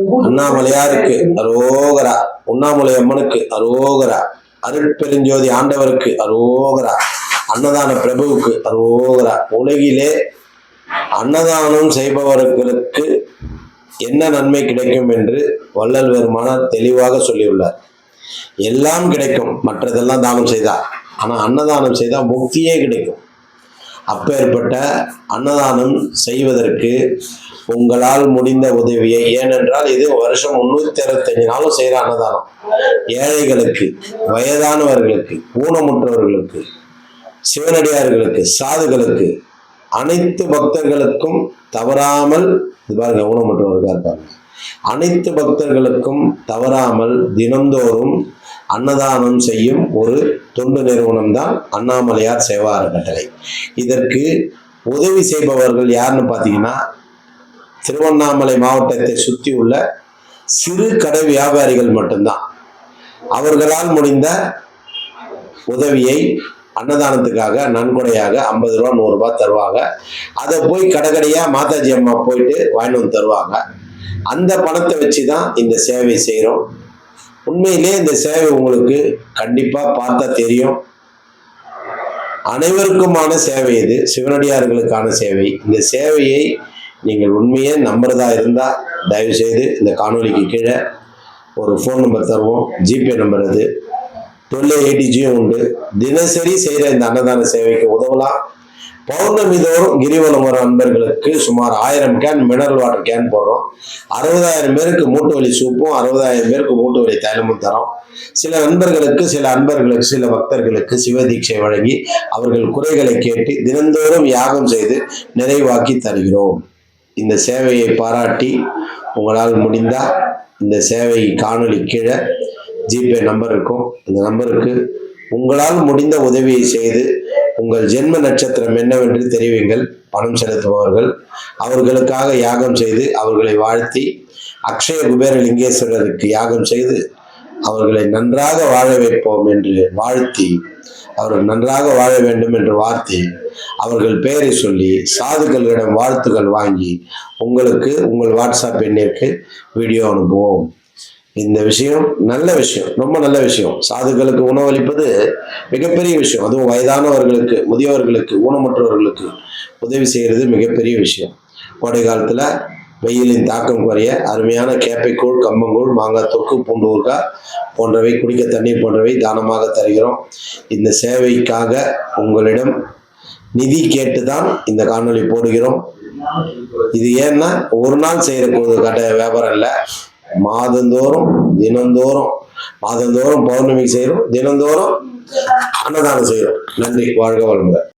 அண்ணாமலையாருக்கு அரோகரா. உண்ணாமலை அம்மனுக்கு அரோகரா. அருட்பெருஞ்சோதி ஆண்டவருக்கு அரோகரா. அன்னதான பிரபுவுக்கு அரோகரா. உலகிலே அன்னதானம் செய்பவர்களுக்கு என்ன நன்மை கிடைக்கும் என்று வள்ளல் பெருமானார் தெளிவாக சொல்லியுள்ளார். எல்லாம் கிடைக்கும். மற்றதெல்லாம் தானம் செய்தா ஆனால் அன்னதானம் செய்தால் முக்தியே கிடைக்கும். அப்பேற்பட்ட அன்னதானம் செய்வதற்கு உங்களால் முடிந்த உதவியை ஏனென்றால் இது வருஷம் முன்னூத்தி அறுபத்தஞ்சு நாளும் செய்கிற அன்னதானம். ஏழைகளுக்கு வயதானவர்களுக்கு ஊனமுற்றவர்களுக்கு சிவனடியார்களுக்கு சாதுகளுக்கு அனைத்து பக்தர்களுக்கும் தவறாமல் இது பாருங்க ஊனமுற்றவர்களாக இருப்பாங்க. அனைத்து பக்தர்களுக்கும் தவறாமல் தினந்தோறும் அன்னதானம் செய்யும் ஒரு தொண்டு நிறுவனம் தான் அண்ணாமலையார் சேவா அறக்கட்டளை. இதற்கு உதவி செய்பவர்கள் யாருன்னு பார்த்தீங்கன்னா திருவண்ணாமலை மாவட்டத்தை சுற்றி உள்ள சிறு கடை வியாபாரிகள் மட்டும்தான். அவர்களால் முடிந்த உதவியை அன்னதானத்துக்காக நன்கொடையாக ஐம்பது ரூபா நூறுரூபா தருவாங்க. அதை போய் கடைக்கடையாக மாதாஜி அம்மா போயிட்டு வாங்கிட்டு வந்து தருவாங்க. அந்த பணத்தை வச்சு தான் இந்த சேவை செய்கிறோம் உண்மையிலே இந்த சேவை உங்களுக்கு கண்டிப்பாக பார்த்தா தெரியும். அனைவருக்குமான சேவை இது சிவனடியார்களுக்கான சேவை. இந்த சேவையை நீங்கள் உண்மையே நம்புறதா இருந்தால் தயவு செய்து இந்த காணொளிக்கு கீழே ஒரு ஃபோன் நம்பர் தருவோம். ஜிபே நம்பர் அது. டுவெல் எயிட்டி ஜியும் உண்டு. தினசரி செய்கிற இந்த அன்னதான சேவைக்கு உதவலாம். பௌர்ணமி தோறும் கிரிவலம் வர நண்பர்களுக்கு சுமார் ஆயிரம் கேன் மினரல் வாட்டர் கேன் போடுறோம். அறுபதாயிரம் பேருக்கு மூட்டு வலி சூப்பும் அறுபதாயிரம் பேருக்கு மூட்டு வலி தைலமும் தரோம். சில நண்பர்களுக்கு சில அன்பர்களுக்கு சில பக்தர்களுக்கு சிவதீட்சை வழங்கி அவர்கள் குறைகளை கேட்டு தினந்தோறும் யாகம் செய்து நிறைவாக்கி தருகிறோம். இந்த சேவையை பாராட்டி உங்களால் முடிந்தால் இந்த சேவை காணொளி கீழே ஜிபே நம்பர் இருக்கும். இந்த நம்பருக்கு உங்களால் முடிந்த உதவியை செய்து உங்கள் ஜென்ம நட்சத்திரம் என்னவென்று தெரிவிங்கள் பணம் செலுத்துபவர்கள். அவர்களுக்காக யாகம் செய்து அவர்களை வாழ்த்தி அக்ஷய குபேர லிங்கேஸ்வரருக்கு யாகம் செய்து அவர்களை நன்றாக வாழ வைப்போம் என்று வாழ்த்தி அவர்கள் நன்றாக வாழ வேண்டும் என்று வார்த்தை அவர்கள் பெயரை சொல்லி சாதுக்களிடம் வாழ்த்துக்கள் வாங்கி உங்களுக்கு உங்கள் வாட்ஸ்அப் எண்ணிற்கு வீடியோ அனுப்புவோம். இந்த விஷயம் நல்ல விஷயம் ரொம்ப நல்ல விஷயம். சாதுக்களுக்கு உணவளிப்பது மிகப்பெரிய விஷயம். அதுவும் வயதானவர்களுக்கு முதியவர்களுக்கு ஊனமுற்றவர்களுக்கு உதவி செய்கிறது மிகப்பெரிய விஷயம். கோடை காலத்தில் வெயிலின் தாக்கம் குறைய அருமையான கேப்பைக்கூழ் கம்பங்கூழ் மாங்காய் தொக்கு பூண்டு போன்றவை குடிக்க தண்ணீர் போன்றவை தானமாக தருகிறோம். இந்த சேவைக்காக உங்களிடம் நிதி கேட்டு தான் இந்த காணொலி போடுகிறோம். இது ஏன்னா ஒரு நாள் செய்கிற கட்ட வியாபாரம் இல்லை. மாதந்தோறும் தினந்தோறும் மாதந்தோறும் பௌர்ணமி செய்கிறோம் தினந்தோறும் அன்னதானம் செய்கிறோம் நன்றி வாழ்க வளமுடன்.